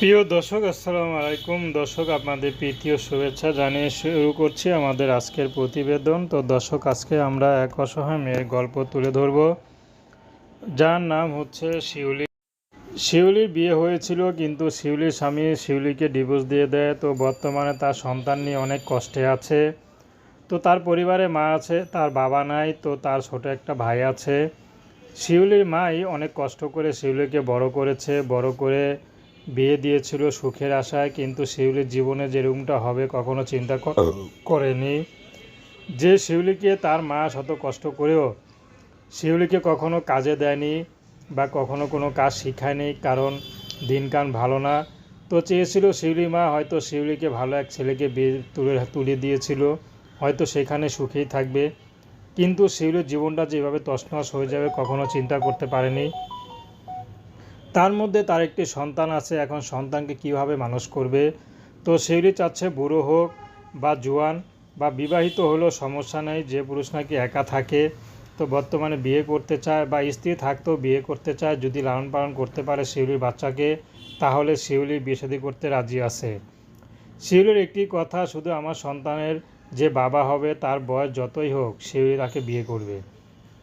প্রিয় দর্শক, আসসালামু আলাইকুম। দর্শক, আপনাদের প্রীতীয় শুভেচ্ছা জানিয়ে শুরু করছি আমাদের আজকের প্রতিবেদন। তো দর্শক, আজকে আমরা এক অসহায় মেয়ের গল্প তুলে ধরব। যার নাম হচ্ছে শিউলি। শিউলির বিয়ে হয়েছিল, কিন্তু শিউলির স্বামী শিউলিকে ডিভোর্স দিয়ে দেয়। তো বর্তমানে তার সন্তান নিয়ে অনেক কষ্টে আছে। তো তার পরিবারে মা আছে, তার বাবা নাই, তো তার ছোট একটা ভাই আছে। শিউলির মাই অনেক কষ্ট করে শিউলিকে বড় করেছে। বড় করে বিয়ে দিয়েছিল সুখের আশায় কিন্তু শিউলির জীবনে যে রুমটা হবে কখনো চিন্তা করেনি। যে শিউলিকে তার মা শত কষ্ট করেও শিউলিকে কখনো কাজে দেয়নি বা কখনো কোনো কাজ শিখায়নি কারণ দিনকান ভালো না। তো চেয়েছিল শিউলি মা হয়তো শিউলিকে ভালো এক ছেলেকে বিয়ে তুলে তুলে দিয়েছিল হয়তো সেখানে সুখেই থাকবে। কিন্তু শিউলির জীবনটা যেভাবে তছনছ হয়ে যাবে কখনো চিন্তা করতে পারেনি। তার মধ্যে তার একটি সন্তান আছে, এখন সন্তানকে কীভাবে মানুষ করবে? তো শিউলি চাচ্ছে বুড়ো হোক বা জোয়ান বা বিবাহিত হলেও সমস্যা নেই, যে পুরুষ নাকি একা থাকে, তো বর্তমানে বিয়ে করতে চায় বা স্ত্রী থাকতেও বিয়ে করতে চায়, যদি লালন পালন করতে পারে শিউলির বাচ্চাকে, তাহলে শিউলি বিয়ে করতে রাজি আছে। শিউলির একটি কথা, শুধু আমার সন্তানের যে বাবা হবে, তার বয়স যতই হোক শিউলি তাকে বিয়ে করবে।